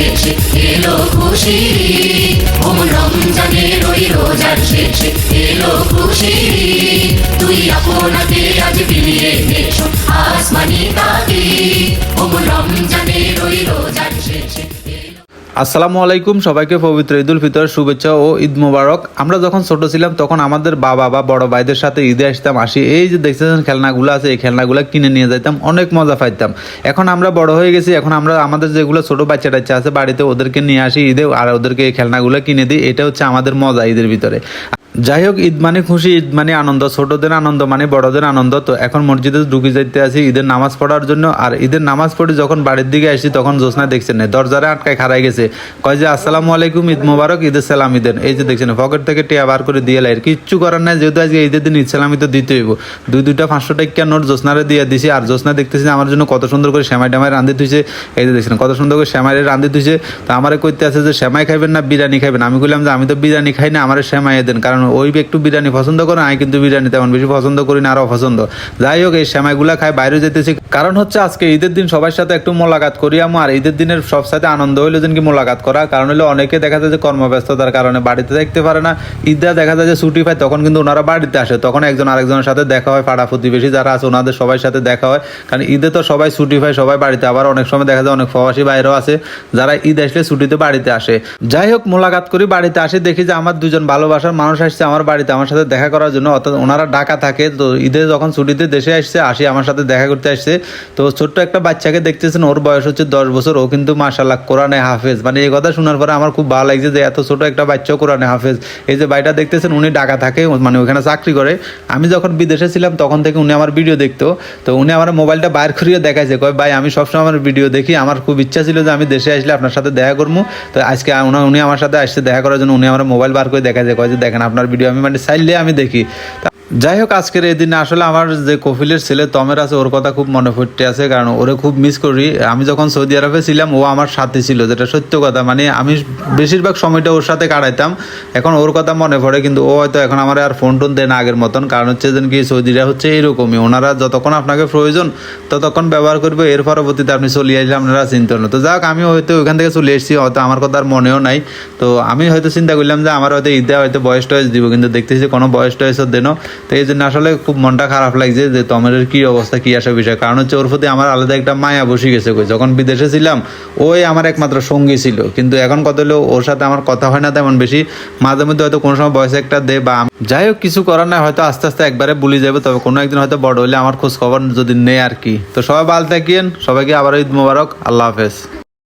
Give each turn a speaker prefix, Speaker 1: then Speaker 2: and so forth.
Speaker 1: শেষে এলো খুশি ওম রমজানের ওই রোজার শেষে এলো খুশি। তুই আপনাকে আজ বিলিয়ে এসো আসমানি তাকে ওম রমজানের ওই রোজার শেষে
Speaker 2: আসসালামু আলাইকুম, সবাইকে পবিত্র ঈদুল ফিতর, শুভেচ্ছা ও ঈদ মুবারক। আমরা যখন ছোট ছিলাম, তখন আমাদের বাবা বা বড় ভাইদের সাথে ঈদে আসতাম, আসি। এই যে দেখতেছেন খেলনাগুলো আছে, এই খেলনাগুলো কিনে নিয়ে যাইতাম, অনেক মজা পাইতাম। এখন আমরা বড় হয়ে গেছি, এখন আমরা, আমাদের যেগুলো ছোট বাচ্চা টাচ্চা আছে, বাড়িতে ওদেরকে নিয়ে আসি ঈদে, আর ওদেরকে এই খেলনাগুলো কিনে দিই, এটা হচ্ছে আমাদের মজা ঈদের ভিতরে। যাই হোক ঈদ মানে খুশি, ঈদ মানে আনন্দ। ছোটদের আনন্দ মানে বড়দের আনন্দ। তো এখন মসজিদে ঢুকে যাইতে আছি ঈদের নামাজ পড়ার জন্য। আর ঈদের নামাজ পড়ে যখন বাড়ির দিকে আসি, তখন জোসনা দেখছেন না, দরজারে আটকায় খারাই গেছে। কয় যে, আসসালামু আলাইকুম, ঈদ মোবারক, ঈদের সালাম ঈদের এই যে দেখছেন, পকেট থেকে টিয়া বার করে দিয়ে লাইর কিচ্ছু করার নাই, যেহেতু আজকে ঈদের দিন, ঈদ সালামি তো দিতে হইব। দুই দুইটা পাঁচশো টাকা নোট জোসনারে দিয়ে দিছি। আর জোসনা দেখতেছি আমার জন্য কত সুন্দর করে শ্যামাই টামাই রান্ধি তুইছে এই যে দেখছেন, কত সুন্দর করে শ্যামাই রান্ধি তুইছে তো আমারে কইতে আছে যে শ্যামাই খাইবেন না, বিরিয়ানি খাইবেন? আমি বললাম যে, আমি তো বিরিয়ানি খাই না, আমার শ্যামাই দেন। কারণ ওই একটু বিরিয়ানি পছন্দ করে আমি কিন্তু বিরিয়ানি তেমন বেশি পছন্দ করি না, আরও পছন্দ। যাই হোক, এই শ্যামাইগুলা খাই বাইরে যেতেছি। কারণ হচ্ছে আজকে ঈদের দিন সবার সাথে একটু মোলাকাত করি আমার আর ঈদের দিনের সব সাথে আনন্দ হইল যেন কি মোলাকাত করা। কারণ হলো অনেকে দেখা যায় যে কর্মব্যস্ততার কারণে বাড়িতে দেখতে পারে না। ঈদটা দেখা যায় যে ছুটি পায়, তখন কিন্তু ওনারা বাড়িতে আসে, তখন একজন আরেকজনের সাথে দেখা হয়, পাড়া প্রতিবেশী যারা আছে ওনাদের সবার সাথে দেখা হয়। কারণ ঈদে তো সবাই ছুটি পায়, সবাই বাড়িতে, আবার অনেক সময় দেখা যায় অনেক প্রবাসী বাইরেও আছে, যারা ঈদ আসলে ছুটিতে বাড়িতে আসে। যাই হোক, মোলাকাত করি, বাড়িতে আসে, দেখি যে আমার দুজন ভালোবাসার মানুষ আসছে আমার বাড়িতে, আমার সাথে দেখা করার জন্য, অর্থাৎ ওনারা ঢাকা থাকে। তো ঈদে যখন ছুটিতে দেশে আসছে, আসি আমার সাথে দেখা করতে আসছে। তো ছোট্ট একটা বাচ্চাকে দেখতেছেন, ওর বয়স হচ্ছে দশ বছর, ও কিন্তু মাশাল্লাহ কোরআনে হাফেজ। মানে এই কথা শোনার পরে আমার খুব ভালো লাগছে যে এত ছোট একটা বাচ্চাও কোরআনে হাফেজ। এই যে ভাইটা দেখতেছেন, উনি ঢাকা থাকে মানে ওখানে চাকরি করে। আমি যখন বিদেশে ছিলাম, তখন থেকে উনি আমার ভিডিও দেখতো। তো উনি আমার মোবাইলটা বাইর করিয়ে দেখাইছে, কয়, ভাই, আমি সবসময় আমার ভিডিও দেখি। আমার খুব ইচ্ছা ছিল যে আমি দেশে আসলে আপনার সাথে দেখা করব তো আজকে উনি- উনি আমার সাথে আসছে দেখা করার জন্য, উনি আমার মোবাইল বার করে দেখাইছে, কয় যে, দেখেন, আপনার ভিডিও আমি মানে চাইলে আমি দেখি। যাই হোক, আজকের এই দিনে আসলে আমার যে কফিলের ছেলে তমের আছে, ওর কথা খুব মনে পড়তে আছে, কারণ ওরে খুব মিস করি। আমি যখন সৌদি আরবে ছিলাম, ও আমার সাথে ছিল, যেটা সত্য কথা। মানে আমি বেশিরভাগ সময়টা ওর সাথে কাটাইতাম। এখন ওর কথা মনে পড়ে, কিন্তু ও হয়তো এখন আমার আর ফোন টোন দেয় না আগের মতন। কারণ হচ্ছে যেন কি, সৌদিরা হচ্ছে এরকমই ওনারা যতক্ষণ আপনাকে প্রয়োজন, ততক্ষণ ব্যবহার করবে। এর পরবর্তীতে আপনি চলে আসলে আপনারা চিন্তা না তো যাক আমি হয়তো ওইখান থেকে চলে এসেছি, হয়তো আমার কথা আর মনেও নাই। তো আমি হয়তো চিন্তা করলাম যে আমার হয়তো ঈদে হয়তো বয়স টয়স দিব, কিন্তু দেখতেছি কোনো বয়স টয়সও দেন তো এই জন্য আসলে খুব মনটা খারাপ লাগছে যে তমের কি অবস্থা, কি আসা বিষয়। কারণ হচ্ছে ওর প্রতি আমার আলাদা একটা মায়া বসে গেছে কই। যখন বিদেশে ছিলাম, ওই আমার একমাত্র সঙ্গী ছিল। কিন্তু এখন কত হলো ওর সাথে আমার কথা হয় না তেমন বেশি। মাঝে মধ্যে হয়তো কোনো সময় বয়স একটা দে বা যাই হোক, কিছু করার নাই, হয়তো আস্তে আস্তে একবারে ভুলে যাবে। তবে কোনো একদিন হয়তো বড় হলে আমার খোঁজ খবর যদি নেই আর কি। তো সবাই ভালো থাকিয়েন সবাইকে আবার ঈদ মোবারক। আল্লাহ হাফেজ।